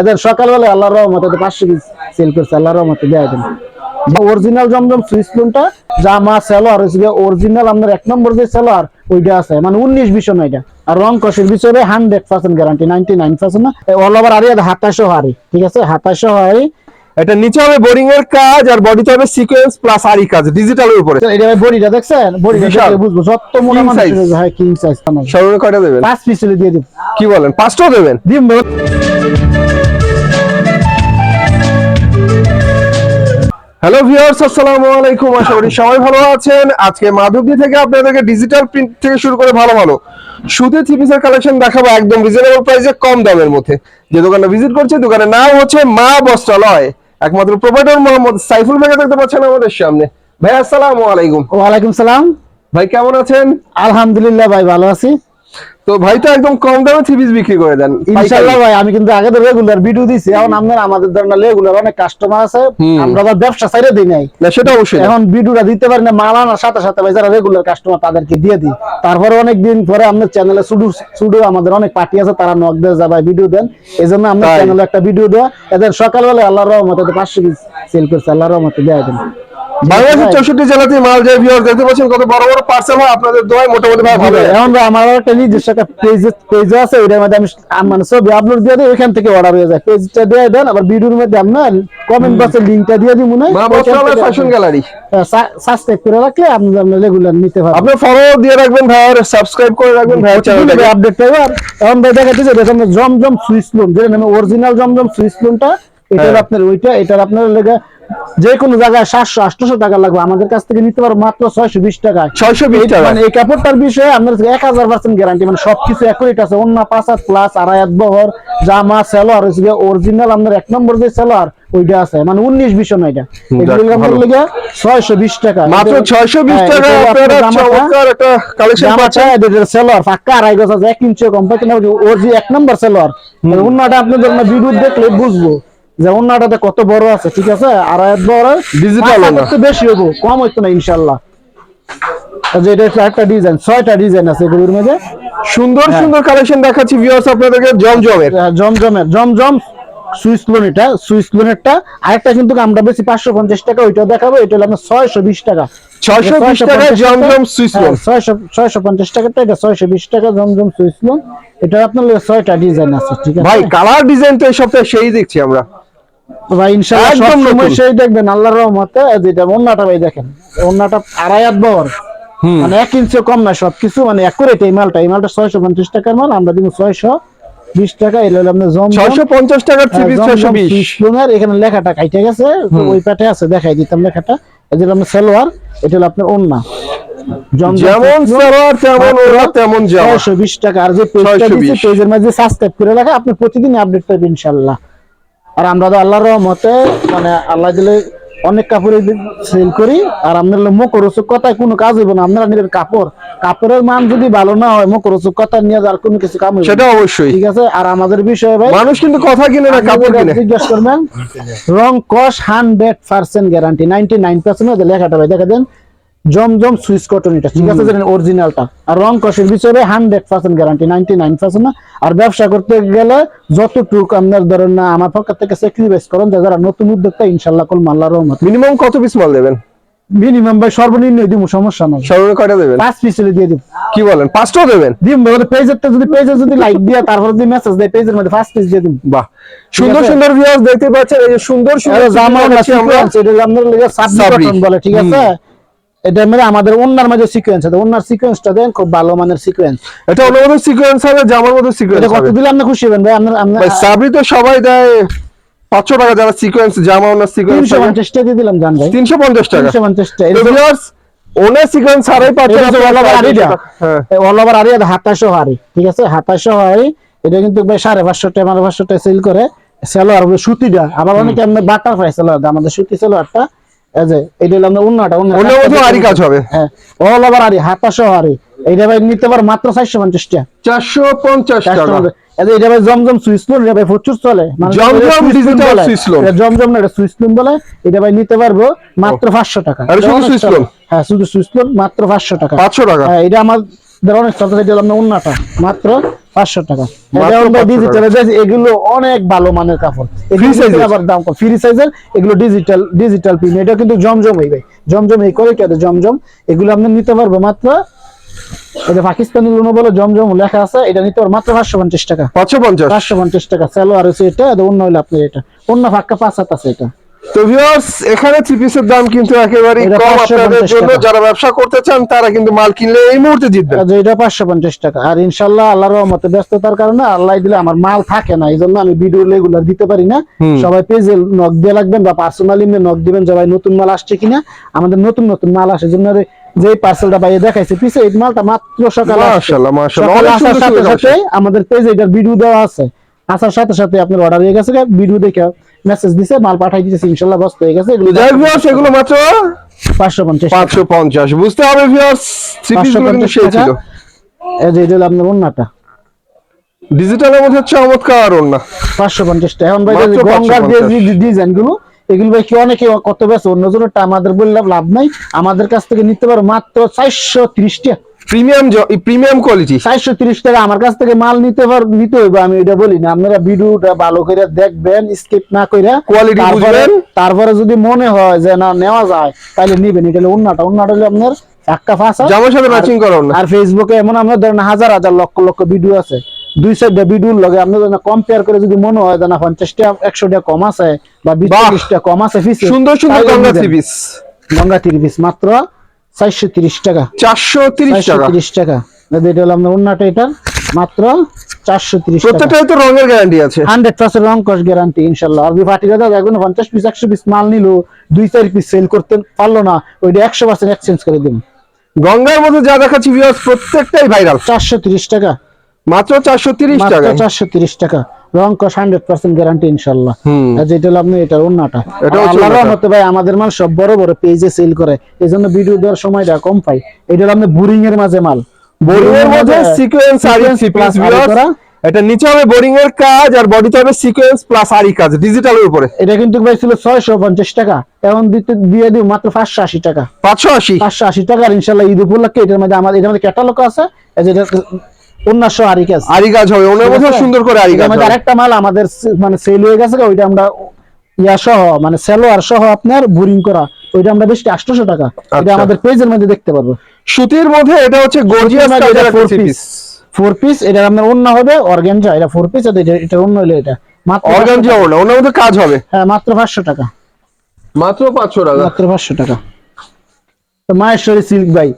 এদের সকালবেলা আল্লাহর রহমতে পাঁচশো পিস সেল করছে আল্লাহর রহমতে দেয় দেন অরিজিনাল জমজম সুইস লোনটা জামা সেলোয়ার হচ্ছে অরিজিনাল আপনার এক নম্বর যে সেলোয়ার ওইটা আছে। মানে উনিশ বিশ না এটা। আর রং কষের বিষয়ে hundred percent guarantee ninety nine percent না অল ওভার আরি হাতাশো হারি ঠিক আছে? হাতাশো হারি। এটা নিচে হবে বোরিং এর কাজ আর বডিতে হবে সিকোয়েন্স প্লাস আরি কাজ ডিজিটাল এর উপরে। এটা বডিটা দেখছেন? বডিটা। বুঝব যত মনে মানুষ হয় কিং সাইজ সর্বনিম্ন কয়টা দেবেন? পাঁচ পিস দিয়ে দিব। কি বলেন পাঁচটাও দেবেন? দিম হ্যালো ভিউয়ার্স আসসালামু আলাইকুম। আশা করি সবাই ভালো আছেন। আজকে মাধবদী থেকে আপনাদেরকে ডিজিটাল প্রিন্ট থেকে শুরু করে ভালো ভালো সুতে থ্রি পিসের কালেকশন দেখাবো একদম রিজনেবল প্রাইসে কম দামের মধ্যে। যে দোকানে ভিজিট করছে দোকানের নাম হচ্ছে মা বস্ত্রালয়। একমাত্র প্রোভাইডার মোহাম্মদ সাইফুল ভাইকে দেখতে পাচ্ছেন আমাদের সামনে। ভাই আসসালামু আলাইকুম। ওয়ালাইকুম সালাম। ভাই কেমন আছেন? আলহামদুলিল্লাহ ভাই ভালো আছি। তো ভাই তো একদম কম দামে থ্রি পিস বিক্রি করে দেন। ইনশাআল্লাহ ভাই আমি কিন্তু আগে তো রেগুলার ভিডিও দিছি এখন আপনার আমাদের ধরনের রেগুলার অনেক কাস্টমার আছে আমরা আবার ব্যবসা সাইডে দিই নাই। না সেটা অবশ্যই এখন ভিডিওটা দিতে পারি না মাল আনার সাথে সাথে ভাই যারা রেগুলার কাস্টমার তাদেরকে দিয়ে দিই। তারপরে অনেক দিন পরে আমাদের চ্যানেলে শুধু শুধু আমাদের অনেক পার্টি আছে তারা নক দিয়ে যা ভাই ভিডিও দেন। এই জন্য আমরা। চ্যানেলে একটা ভিডিও দেওয়া এদের সকালবেলা আল্লাহর রহমতে পাঁচশো পিস সেল করছে আল্লাহর রহমতে দেওয়া দেন। বাংলাদেশের চৌষট্টি জেলাতে মাল যায় ভিউয়ার দেখতে পাচ্ছেন কত বড় বড় পার্সেল হয় আপনাদের দোয়ায় মোটামুটি ভাই ভালো। এখন আমার একটা নিজস্ব একটা পেজ পেজ আছে ওইটার মধ্যে আমি মানে ছবি আপলোড দিয়ে দিই ওইখান থেকে অর্ডার হয়ে যায়। পেজটা দিয়ে দেন আবার ভিডিওর মধ্যে আপনার কমেন্ট বক্সে লিংকটা দিয়ে মনে মা ফ্যাশন গ্যালারি সাবস্ক্রাইব করে রাখলে আপনি রেগুলার নিতে পারবেন। আপনি ফলো দিয়ে রাখবেন ভাইয়ার সাবস্ক্রাইব করে রাখবেন চ্যানেলটাকে আপডেট পাইবার এখন ভাই দেখাচ্ছি দেখেন জমজম সুইচ লোন যেটা নামে অরিজিনাল জমজম সুইস লোনটা এটার হ্যাঁ। আপনার ওইটা এটার আপনার লেগে যে কোনো জায়গায় সাতশো আটশো টাকা লাগবে। আমাদের কাছ থেকে নিতে পারব মাত্র ছয়শো বিশ টাকা ছয়শো বিশ টাকা। মানে এই কাপড়টার বিষয়ে আপনার এক হাজার পার্সেন্ট গ্যারান্টি মানে সবকিছু অ্যাকুরেট আছে। অন্য পাঁচ হাত প্লাস আড়াই হাত বহর জামা সেলোয়ার হচ্ছে অরিজিনাল আপনার এক নম্বর যে সেলোয়ার ওইটা আছে। মানে উনিশ বিশ না এটা। লেগে ছয়শো বিশ টাকা। মাত্র ছয়শো বিশ হ্যাঁ, টাকা সেলোয়ার পাক্কা আড়াই গজ আছে এক ইঞ্চি কম ওর যে এক নম্বর সেলোয়ার অন্যটা আপনি ধরেন ভিডিও দেখলে বুঝব। যে অন্যটাতে কত বড় আছে ঠিক আছে? আর হাত বড় পাঁচ একটু বেশি হব কম হইতো না ইনশাল্লাহ। যে এটা একটা ডিজাইন ছয়টা ডিজাইন আছে এগুলোর মধ্যে সুন্দর সুন্দর কালেকশন দেখাচ্ছি ভিউয়ার্স আপনাদেরকে জমজমের। আহ, জমজমের জমজম সুইস সুইস লোনেরটা আরেকটা কিন্তু আমরা বেশি পাঁচশো পঞ্চাশ টাকা ওইটাও দেখাবো এটা হলো আপনার ছয়শো বিশ টাকা। ছয়শো বিশ টাকায় জমজম সুইস লোন ছয়শো ছয়শো পঞ্চাশ টাকাটা এটা ছয়শো বিশ টাকা জমজম সুইস লোন এটা আপনার ছয়টা ডিজাইন আছে ঠিক আছে? ভাই কালার ডিজাইন তো এই সপ্তাহে সেই দেখছি আমরা। ভাই ইনশাআল্লাহ একদম সময় সেই দেখবেন আল্লাহর রহমতে যেটা ওন্নাটা ভাই দেখেন ওন্নাটা আড়াই হাত বহর মানে এক ইঞ্চি কম না সবকিছু মানে এই মালটা। এই মালটা ছয়শো পঞ্চাশ টাকার মাল আমরা দিব ছয়শো বিশ টাকা এটা হলো আপনার জমজম। ছয়শো পঞ্চাশ টাকার ছয়শো এখানে লেখাটা কাইটে গেছে ওই পাটে আছে দেখাই দিতাম লেখাটা। যে আপনার সালোয়ার এটা হলো আপনার ওন্না। যেমন সালোয়ার তেমন ওরা তেমন ছয়শো বিশ টাকা। আর যে পেজটা দিচ্ছে পেজের মধ্যে সাবস্ক্রাইব করে রাখা আপনি প্রতিদিন আপডেট পাবেন ইনশাল্লাহ। আর আমরা তো আল্লাহর রহমতে মানে আল্লাহ দিলে অনেক কাপড় সেল করি আর আপনার মকরসুক কথায় কোনো কাজ হইব না। আপনারা নেবেন কাপড়। কাপড়ের মান যদি ভালো না হয় মকরসুক কথা নিয়ে আর কোনো কিছু কাম হইব সেটা অবশ্যই। ঠিক আছে? আর আমাদের বিষয়ে ভাই মানুষ কিন্তু কথা কিনে না কাপড় কিনে। জিজ্ঞেস করবেন রং কস hundred percent guarantee ninety nine percent লেখাটা ভাই দেখা দেন। জমজম সুইস কটন এটা ঠিক আছে? জানেন অরিজিনালটা আর রং কষের বিষয়ে hundred percent guarantee ninety nine percent আর ব্যবসা করতে গেলে যতটুকু আপনার ধরেন না আমার পক্ষ থেকে স্যাক্রিফাইস করেন যে যারা নতুন উদ্যোক্তা ইনশাল্লাহ কল মাল্লা রহমত। মিনিমাম কত পিস মাল দেবেন? মিনিমাম ভাই সর্বনিম্ন দিব সমস্যা নাই। সর্বনিম্ন কয়টা দেবেন? পাঁচ পিস দিয়ে দিব। কি বলেন? পাঁচটাও দেবেন? দিম পেজেরটা যদি পেজে যদি লাইক দিয়ে তারপর যদি মেসেজ দেয় পেজের মধ্যে ফার্স্ট পিস দিয়ে দিম বাহ। সুন্দর সুন্দর ভিউয়ার্স দেখতে পাচ্ছেন এই যে সুন্দর সুন্দর জামা না দেখাচ্ছি আমরা। এটা লেগে। কটন বলে ঠিক আছে? এটা মানে আমাদের ওন্নার মাঝে সিকোয়েন্স আছে। ওন্নার সিকোয়েন্সটা দেন খুব ভালো মানের সিকোয়েন্স এটা অন্য মতো সিকোয়েন্স হবে জামার মতো সিকোয়েন্স এটা কত দিলে আপনি খুশি হবেন? ভাই আপনার আপনার ভাই সাবরি তো সবাই দেয়। পাঁচশো টাকা যারা সিকোয়েন্স জামা ওনার সিকোয়েন্স তিনশো পঞ্চাশ টাকা দিয়ে দিলাম জান ভাই। তিনশো পঞ্চাশ টাকা। তিনশো পঞ্চাশ টাকা সিকোয়েন্স। হ্যাঁ অল ওভার হারি ঠিক আছে? হাতাশো হারি এটা কিন্তু ভাই সাড়ে পাঁচশো টাকা মানে পাঁচশো টাকা সেল করে। সেলোয়ার সুতিটা আবার অনেকে আপনার বাটার ফ্রাই সেলোয়ার আমাদের সুতি সেলোয়ারটা যে এটা হলো আপনার উন্নাটা অন্য মতো আরি কাজ হবে। হ্যাঁ অল ওভার আরি ভাই নিতে পারো মাত্র টাকা। এই এটা ভাই জমজম সুইস লোন এটা ভাই প্রচুর চলে। জমজম এটা Swiss loan বলে। এটা জমজম না এটা সুইস লোন বলে। এটা ভাই নিতে পারব মাত্র পাঁচশো টাকা। আর শুধু হ্যাঁ শুধু সুইস লোন মাত্র পাঁচশো টাকা। পাঁচশো টাকা? হ্যাঁ এটা চলতে আমরা উন্নাটা। মাত্র পাঁচশো টাকা। এটা আমরা 500 ডিজিটাল এগুলো অনেক ভালো মানের কাপড়। আবার দাম কম। ফ্রি সাইজের এগুলো ডিজিটাল ডিজিটাল প্রিন্ট এটা কিন্তু জমজম এই ভাই জমজম এই করে কেটে জমজম। এগুলো আপনি নিতে পারব মাত্র এটা পাকিস্তানি লোনো বলে জমজম লেখা আছে এটা নিতে পারব মাত্র পাঁচশো পঞ্চাশ টাকা। পাঁচশো পঞ্চাশ? পাঁচশো পঞ্চাশ টাকা। স্যালো আর এটা অন্য হইলে আপনার এটা। অন্য ফাঁকা পাঁচ হাত আছে এটা। তো ভিউয়ার্স এখানে থ্রি পিসের দাম কিন্তু একেবারে কম আপনাদের জন্য। যারা ব্যবসা করতে চান তারা কিন্তু মাল কিনলে এই মুহূর্তে জিতবেন। আর এটা পাঁচশো পঞ্চাশ টাকা। আর ইনশাল্লাহ আল্লাহর রহমতে ব্যস্ততার কারণে আল্লাহ দিলে আমার মাল থাকে না এই জন্য আমি ভিডিও রেগুলার দিতে পারি না। সবাই পেজে নক দিয়ে লাগবেন বা পার্সোনালি নক দিবেন যে ভাই নতুন মাল আসছে কিনা? আমাদের নতুন নতুন মাল আসে। জন্য যে পার্সেলটা বাইরে দেখাইছে পিছে এই মালটা মাত্র সকালে। মাশাআল্লাহ মাশাআল্লাহ। সাথে সাথে আমাদের পেজে এটার ভিডিও দেওয়া আছে। আসার সাথে সাথে আপনার অর্ডার হয়ে গেছে ভিডিও দেখে মেসেজ দিছে মাল পাঠাই দিতেছে ইনশাল্লাহ বস্ত হয়ে গেছে এগুলো যাই সেগুলো মাত্র পাঁচশো পঞ্চাশ পাঁচশো পঞ্চাশ বুঝতে হবে পাঁচশো পঞ্চাশ টাকা। এই যে এটা আপনার অন্যটা ডিজিটালের মধ্যে চমৎকার অন্য পাঁচশো পঞ্চাশ টাকা। এখন ভাই যে গঙ্গার 550 ডিজাইনগুলো এগুলো ভাই কি অনেকে কত বেছে অন্য জনের আমাদের বললাম লাভ নাই। আমাদের কাছ থেকে নিতে পারো মাত্র চারশো ত্রিশ টাকা। প্রিমিয়াম প্রিমিয়াম কোয়ালিটি চারশো ত্রিশ টাকা আমার কাছ থেকে মাল নিতে পার নিতে হইবে আমি এটা বলি না। আপনারা ভিডিওটা ভালো করে দেখবেন স্কিপ না করে তারপরে বুঝবেন। তারপরে যদি মনে হয় যে না নেওয়া যায় তাহলে নিবেন। এটা হলো অন্যটা অন্যটা হলো আপনার একটা ফাঁসা জামার সাথে ম্যাচিং করো আর ফেসবুকে এমন আমরা ধরেন হাজার হাজার লক্ষ লক্ষ ভিডিও আছে। দুই সাইডে ভিডিওর লগে আপনি যদি কম্পেয়ার করে যদি মনে হয় যে না পঞ্চাশ টাকা একশো টাকা কম আছে বা বিশ বাহ! চল্লিশ কম আছে ফিসে সুন্দর সুন্দর গঙ্গা থ্রি পিস গঙ্গা তিরিশ পিস মাত্র চারশো তিরিশ টাকা। চারশো তিরিশ টাকা। তিরিশ টাকা। যদি এটা হলো আপনার অন্যটা এটার মাত্র চারশো তিরিশ প্রত্যেকটাই তো রঙের গ্যারান্টি আছে। হান্ড্রেড পার্সেন্ট রং কস গ্যারান্টি ইনশাল্লাহ। আর পার্টি দাদা দেখবেন পঞ্চাশ পিস একশো পিস মাল নিল দুই চার পিস সেল করতে পারল না ওইটা একশো পার্সেন্ট এক্সচেঞ্জ করে গঙ্গার মধ্যে যা দেখাচ্ছি প্রত্যেকটাই ভাইরাল চারশো তিরিশ টাকা। মাত্র চারশো তিরিশ মাত্র টাকা চারশো তিরিশ টাকা। রং কস হান্ড্রেড পার্সেন্ট গ্যারান্টি ইনশাল্লাহ। হুম। আর যেটা হলো আপনি এটা অন্যটা আল্লাহর রহমতে ভাই আমাদের মাল সব বড় বড় পেজে সেল করে। এই জন্য ভিডিও দেওয়ার সময়টা কম পাই। এটা হলো আপনি বোরিং এর মাঝে মাল। বোরিং এর মধ্যে সিকোয়েন্স আর আরি করা। এটা নিচে হবে বোরিং এর কাজ আর বডিতে হবে সিকোয়েন্স প্লাস আরি কাজ ডিজিটালের উপরে। এটা কিন্তু ভাই ছিল ছয়শো পঞ্চাশ টাকা। এখন দিতে দিয়ে দিব মাত্র পাঁচশো আশি টাকা। পাঁচশো আশি? পাঁচশো আশি টাকা আর ইনশাল্লাহ ঈদ উপলক্ষে এটার মধ্যে আমাদের এটার মধ্যে ক্যাটালগ আছে। এই যে এটা অন্যান্য আরি কাজ আরি কাজ হবে ওনার মধ্যে সুন্দর করে আরি কাজ আরেকটা মাল আমাদের মানে সেল হয়ে গেছে ওইটা আমরা ইয়া সহ মানে সেলোয়ার সহ আপনার বোরিং করা ওইটা আমরা বেশি আটশোশো টাকা। এটা আচ্ছা। আমাদের পেজের মধ্যে দেখতে পারব। সুতির মধ্যে এটা হচ্ছে গর্জিয়াস কাজের piece। পিস ফোর পিস এটা আপনার অন্য হবে অর্গেনজা এটা ফোর পিস এটা এটা অন্য হলো এটা। মাত্র অর্গানজি 500। ওনা ওনার মধ্যে কাজ হবে। হ্যাঁ মাত্র পাঁচশো টাকা। মাত্র পাঁচশো টাকা। মাত্র পাঁচশো টাকা। তো মাহেশ্বরী সিল্ক ভাই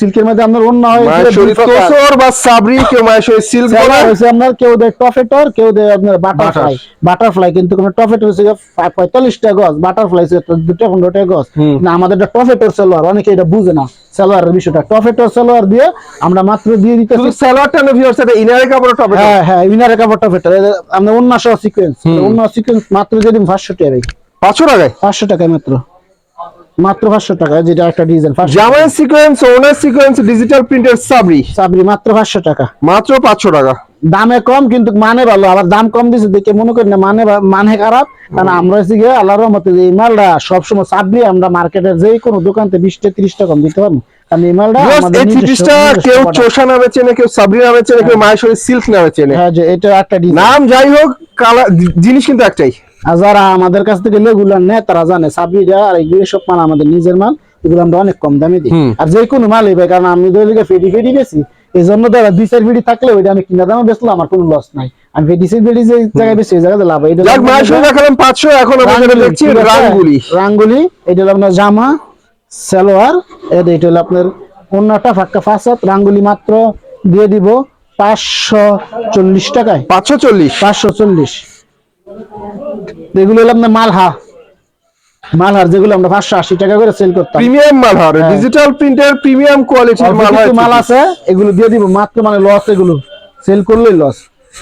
সিল্কের মধ্যে আপনার অন্য হয় মায়েশ্বরী তোসর বা সাবরি কেউ মায়েশ্বরী সিল্ক সেলা হয়েছে আপনার কেউ দেয় টফেটর কেউ দেয় আপনার বাটারফ্লাই। বাটারফ্লাই কিন্তু কোনো টফেটর হচ্ছে পঁয়তাল্লিশ টাকা গজ বাটারফ্লাই দুটা পনেরো টাকা গজ না আমাদের টফেটর সেলোয়ার অনেকে এটা বুঝে না সেলোয়ারের বিষয়টা। টফেটর সেলোয়ার দিয়ে আমরা মাত্র দিয়ে শুধু সালোয়ারটা না এটা ইনারের কাপড় টপে হ্যাঁ হ্যাঁ ইনারের কাপড় টফেটর। আমরা অন্য সহ সিকোয়েন্স অন্য সিকোয়েন্স মাত্র যদি পাঁচশো টাকা ভাই পাঁচশো টাকায়? পাঁচশো টাকায় মাত্র। মাত্র পাঁচশো টাকা যেটা একটা ডিজাইন জামাই সিকোয়েন্স ওনার সিকোয়েন্স ডিজিটাল প্রিন্টের সাবরি চাবরি মাত্র পাঁচশো টাকা। মাত্র পাঁচশো টাকা। দামে কম কিন্তু মানে ভালো। আবার দাম কম দিছে দেখে মনে করি না মানে মানে খারাপ। কারণ আমরা গিয়ে আল্লাহর রহমতে এই মালটা সবসময় চাবরি আমরা মার্কেটের যে কোনো দোকানতে বিশটা তিরিশটা কম দিতে পারব। কারণ এই মালটা আমাদের কেউ। চোষা নামে চেনে কেউ সাবরি নামে চেনে কেউ মায়েশ্বরী সিল্ক নামে চেনে। হ্যাঁ যে এটা একটা নাম যাই হোক কালার জিনিস কিন্তু একটাই। যারা আমাদের কাছ থেকে লেগুলার নেয় তারা জানে সাবরিটা আর এগুলো সব মাল আমাদের নিজের মাল এগুলো আমরা অনেক কম দামে দিই। আর যে কোনো মালই ভাই কারণ আমি ফেডি ফেডি বেশি এই জন্য ধরো দুই চার ফেডি থাকলে ওইটা আমি কিনা দামে বেচলাম আমার কোনো লস নাই। আমি ফেডি ফেডি যে জায়গায় বেশি ওই লাভ। এটা দেখালাম পাঁচশো এখন দেখছি রাঙ্গুলি। রাঙ্গুলি এটা হলো আপনার জামা সালোয়ার এটা এটা হলো আপনার অন্যটা ফাঁকা ফাঁসাত রাঙ্গুলি মাত্র দিয়ে দিব পাঁচশো চল্লিশ টাকায়। পাঁচশো চল্লিশ। পাঁচশো চল্লিশ। এগুলো হলো আপনার মালহা। মালহার যেগুলো আমরা পাঁচশো আশি টাকা করে সেল করতাম। প্রিমিয়াম মালহার ডিজিটাল প্রিন্টের প্রিমিয়াম কোয়ালিটির মালহার মাল আছে এগুলো দিয়ে দিব। মাত্র মানে লস এগুলো। সেল করলেই লস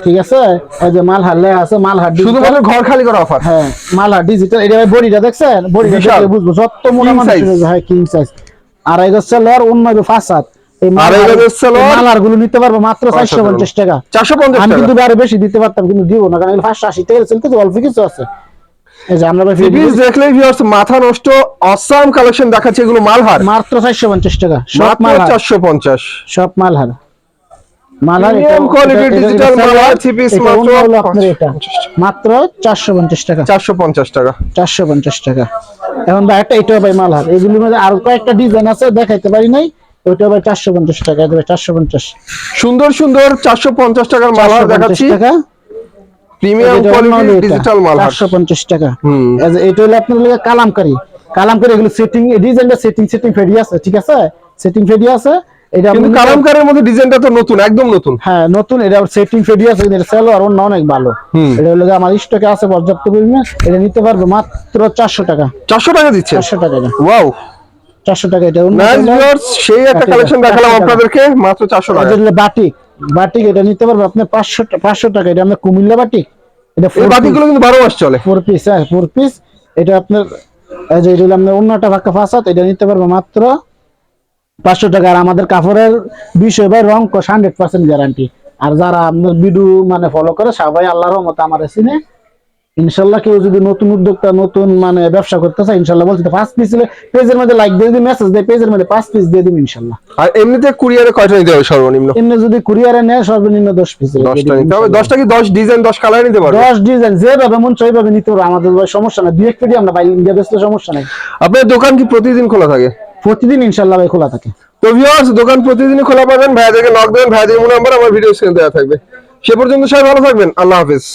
ঠিক আছে? এই যে মালহার লেখা আছে মালহার digital। শুধুমাত্র ঘর খালি করা অফার হ্যাঁ মালা ডিজিটাল এটা ভাই বডিটা দেখছেন? বডিটা দেখলে বুঝব। যত মনে মানুষ size। হ্যাঁ কিং সাইজ অন্য ফাঁসাত এই আড়াই গজের সালোয়ার, মালার গুলো নিতে পারব মাত্র চারশো পঞ্চাশ টাকা। চারশো পঞ্চাশ আমি কিন্তু আরও বেশি দিতে পারতাম কিন্তু দিব না কারণ পাঁচশো আশি টাকা সেল অল্প কিছু আছে। এই যে আমরা ভাই থ্রি পিস দেখলেই ভিউয়ার্স মাথা নষ্ট অসাম কালেকশন দেখাচ্ছে এগুলো মালহার। মাত্র চারশো পঞ্চাশ টাকা সব মালহার চারশো পঞ্চাশ। সব মালহার। মালার Premium quality digital মালার three piece মাত্র আপনার এটা। 550 মাত্র চারশো পঞ্চাশ টাকা। চারশো পঞ্চাশ টাকা। চারশো পঞ্চাশ টাকা। এখন একটা এটাও ভাই মালহার। এগুলির মধ্যে আরও কয়েকটা ডিজাইন আছে দেখাইতে পারি নাই। ওইটা ভাই চারশো পঞ্চাশ টাকা দেবে চারশো পঞ্চাশ। সুন্দর সুন্দর চারশো পঞ্চাশ টাকার মালহার দেখাচ্ছি। টাকা। প্রিমিয়াম কোয়ালিটি ডিজিটাল চারশো পঞ্চাশ টাকা। হুম। এটা হলো আপনার লাগে কালামকারি। কালামকারি এগুলো সেটিং ডিজাইনটা সেটিং সেটিং ফেডি আছে ঠিক আছে? সেটিং ফেডি আছে। এটা কিন্তু কালামকারের মধ্যে ডিজাইনটা তো নতুন একদম নতুন। হ্যাঁ নতুন। এটা সেটিং ফেডি আছে এটা সেল আর অন্য অনেক ভালো। এটা হলো আমার স্টকে আছে পর্যাপ্ত পরিমাণে। এটা নিতে পারবে মাত্র চারশো টাকা। চারশো টাকা দিচ্ছে? চারশো টাকা। এটা ওয়াও চারশো টাকা এটা। সেই একটা কালেকশন দেখালাম আপনাদেরকে মাত্র চারশো টাকা। এটা বাটিক। বাটিক এটা নিতে পারবে আপনি পাঁচশো পাঁচশো টাকা। এটা আপনার কুমিল্লা বাটিক। এটা এই কিন্তু বারো মাস চলে। ফোর পিস হ্যাঁ ফোর পিস এটা আপনার এই যে এটা অন্যটা ফাঁসাত এটা নিতে পারবে মাত্র পাঁচশো টাকা। আর আমাদের কাপড়ের বিষয় ভাই রং কষ হান্ড্রেড পার্সেন্ট গ্যারান্টি আর যারা আপনার বিডু মানে ফলো করে সবাই আল্লাহর মতো আমার চিনে। ইনশাল্লাহ কেউ যদি নতুন উদ্যোক্তা নতুন মানে ব্যবসা করতে চায় ইনশাল্লাহ বলছে পাঁচ পিস পেজের মধ্যে লাইক দিয়ে দিই মেসেজ দেয় পেজের মধ্যে পাঁচ পিস দিয়ে দিন ইনশাল্লাহ। আর এমনিতে কুরিয়ারে কয়টা নিতে হবে সর্বনিম্ন? এমনি যদি কুরিয়ারে নেয় সর্বনিম্ন দশ পিস দশটা নিতে হবে। দশটা কি দশ ডিজাইন দশ কালার নিতে পারবে? দশ ডিজাইন যেভাবে মন চাই ভাবে নিতে পারব আমাদের ভাই সমস্যা নাই। দুই এক পেটি আমরা বাইরে ইন্ডিয়া বেসলে সমস্যা নাই। আপনার দোকান কি প্রতিদিন খোলা থাকে? প্রতিদিন ইনশাল্লাহ ভাই খোলা থাকে। তো ভিউয়ার্স দোকান প্রতিদিনই খোলা পাবেন। ভাইয়াদেরকে নক দেবেন। ভাইয়াদের নাম্বার আমার ভিডিও স্ক্রিনে দেওয়া থাকবে। সে পর্যন্ত সবাই ভালো থাকবেন। আল্লাহ হাফেজ।